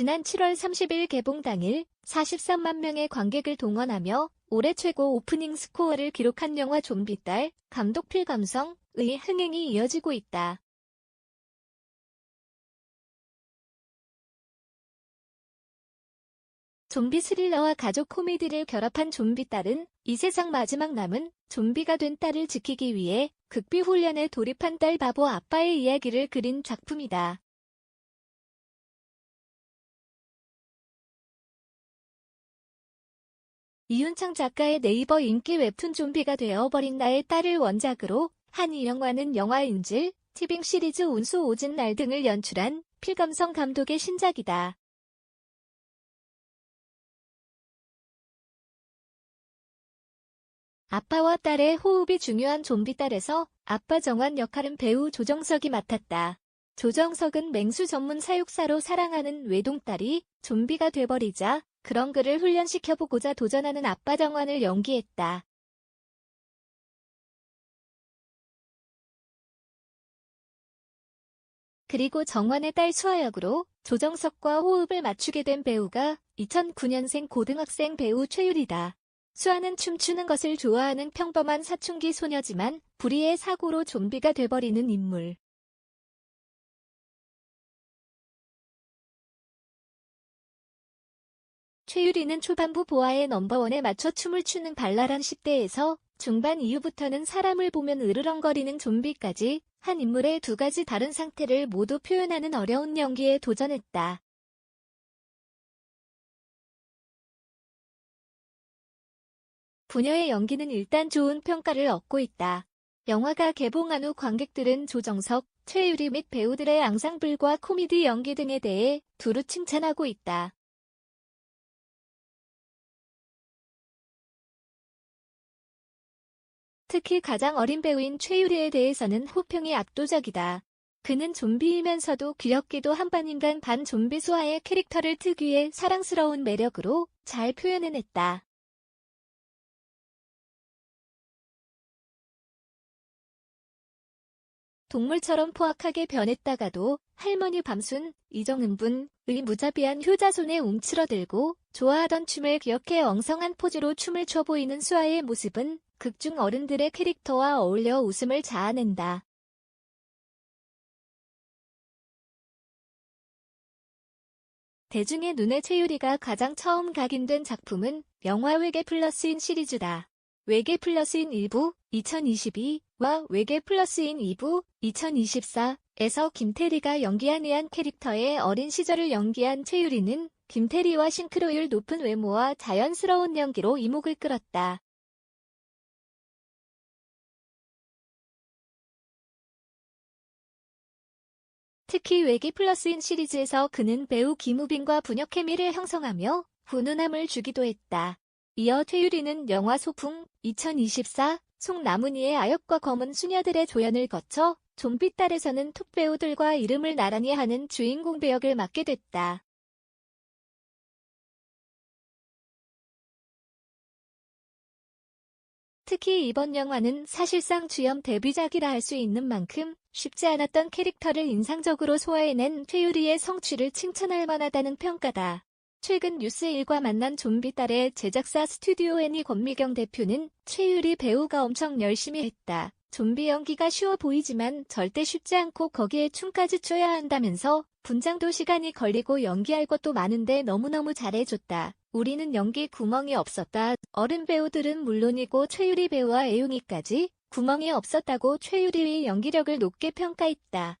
지난 7월 30일 개봉 당일 43만 명의 관객을 동원하며 올해 최고 오프닝 스코어를 기록한 영화 좀비딸, 감독 필감성의 흥행이 이어지고 있다. 좀비 스릴러와 가족 코미디를 결합한 좀비 딸은 이 세상 마지막 남은 좀비가 된 딸을 지키기 위해 극비 훈련에 돌입한 딸 바보 아빠의 이야기를 그린 작품이다. 이윤창 작가의 네이버 인기 웹툰 좀비가 되어버린 나의 딸을 원작으로 한이 영화는 영화 인질, 티빙 시리즈 운수 오진 날 등을 연출한 필감성 감독의 신작이다. 아빠와 딸의 호흡이 중요한 좀비 딸에서 아빠 정환 역할은 배우 조정석이 맡았다. 조정석은 맹수 전문 사육사로 사랑하는 외동딸이 좀비가 돼버리자 그런 그를 훈련시켜보고자 도전하는 아빠 정환을 연기했다. 그리고 정환의 딸 수아 역으로 조정석과 호흡을 맞추게 된 배우가 2009년생 고등학생 배우 최유리다. 수아는 춤추는 것을 좋아하는 평범한 사춘기 소녀지만 불의의 사고로 좀비가 돼버리는 인물. 최유리는 초반부 보아의 넘버원에 맞춰 춤을 추는 발랄한 10대에서 중반 이후부터는 사람을 보면 으르렁거리는 좀비까지 한 인물의 두 가지 다른 상태를 모두 표현하는 어려운 연기에 도전했다. 부녀의 연기는 일단 좋은 평가를 얻고 있다. 영화가 개봉한 후 관객들은 조정석, 최유리 및 배우들의 앙상블과 코미디 연기 등에 대해 두루 칭찬하고 있다. 특히 가장 어린 배우인 최유리에 대해서는 호평이 압도적이다. 그는 좀비이면서도 귀엽기도 한반 인간 반 좀비 수아의 캐릭터를 특유의 사랑스러운 매력으로 잘 표현해냈다. 동물처럼 포악하게 변했다가도 할머니 밤순, 이정은분의 무자비한 효자손에 움츠러들고 좋아하던 춤을 기억해 엉성한 포즈로 춤을 춰 보이는 수아의 모습은 극중 어른들의 캐릭터와 어울려 웃음을 자아낸다. 대중의 눈에 최유리가 가장 처음 각인된 작품은 영화 외계 플러스인 시리즈다. 외계 플러스인 1부 2022와 외계 플러스인 2부 2024에서 김태리가 연기한 의한 캐릭터의 어린 시절을 연기한 최유리는 김태리와 싱크로율 높은 외모와 자연스러운 연기로 이목을 끌었다. 특히 외계 플러스인 시리즈에서 그는 배우 김우빈과 부녀 케미를 형성하며 훈훈함을 주기도 했다. 이어 퇴유리는 영화 소풍 2024 송나문희의 아역과 검은 수녀들의 조연을 거쳐 좀비 딸에서는 톱 배우들과 이름을 나란히 하는 주인공 배역을 맡게 됐다. 특히 이번 영화는 사실상 주연 데뷔작이라 할 수 있는 만큼 쉽지 않았던 캐릭터를 인상적으로 소화해낸 최유리의 성취를 칭찬할 만하다는 평가다. 최근 뉴스일과 만난 좀비 딸의 제작사 스튜디오 애니 권미경 대표는 최유리 배우가 엄청 열심히 했다. 좀비 연기가 쉬워 보이지만 절대 쉽지 않고 거기에 춤까지 춰야 한다면서 분장도 시간이 걸리고 연기할 것도 많은데 너무너무 잘해줬다. 우리는 연기 구멍이 없었다. 어른 배우들은 물론이고 최유리 배우와 애용이까지 구멍이 없었다고 최유리의 연기력을 높게 평가했다.